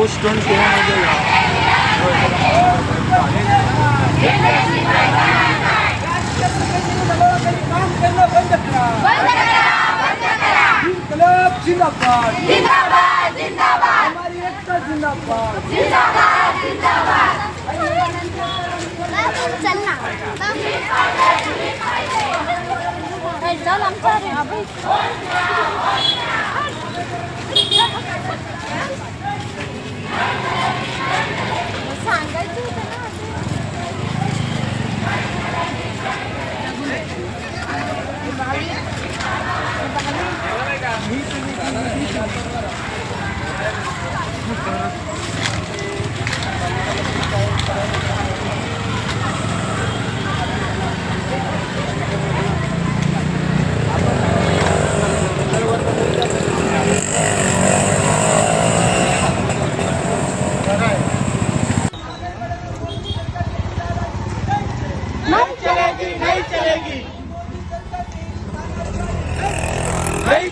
तो स्टंट काम करणं जिंदाबाद Thank you.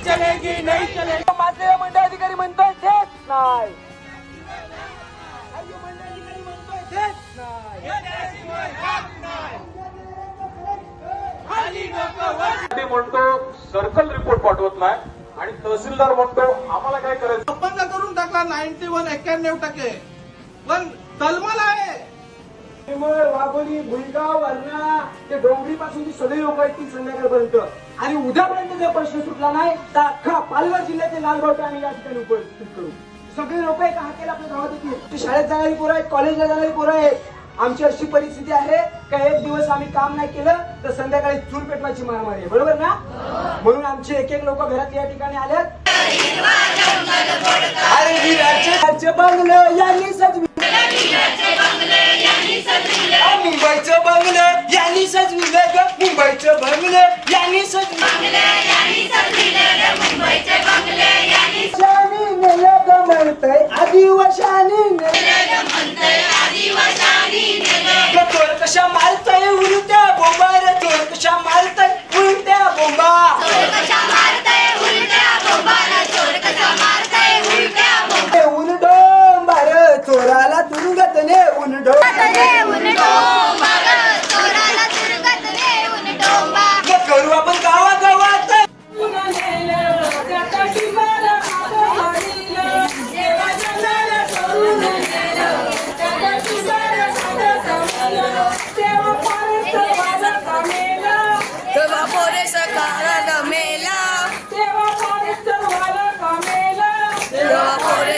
चलेगी नहीं चलेगी। माझे मंडळ अधिकारी म्हणतोय देत नाही। आयु मंडळ अधिकारी म्हणतोय देत नाही ते म्हणतो सर्कल रिपोर्ट पाठवत नाही आणि तहसीलदार म्हणतो आम्हाला काय करायचं? बंद करून टाकला नाईन्टी वन एक्क्याण्णव टक्के. पण तलमल आहे. वाघोली भुईगाव वरणा ते डोंगरी पासून जी सगळी लोक आहेत ती संध्याकाळपर्यंत. आणि उद्यापर्यंत जर प्रश्न सुटला नाही तर अख्खा पालघर जिल्ह्याचे लालबावटे आम्ही या ठिकाणी उपस्थित करू. सगळे लोक एका हाकेला आपल्या गावात येतील. शाळेत जाणारी पोरं आहेत कॉलेजला जाणारी पोरं आहेत. आमची अशी परिस्थिती आहे का एक दिवस आम्ही काम नाही केलं तर संध्याकाळी चूल पेटवायची महामारी आहे. बरोबर ना? म्हणून आमचे एक एक लोक घरात या ठिकाणी आल्यात अरे विराटचे बंगलं यांनी सजवी मुंबईचं बंगलं यांनी सजविलं. बंगलं यांनी आदिवाशानी चोर कशा मारताय उलट्या बोंबा रे चोर कशा मारताय उलट्या बोंबा.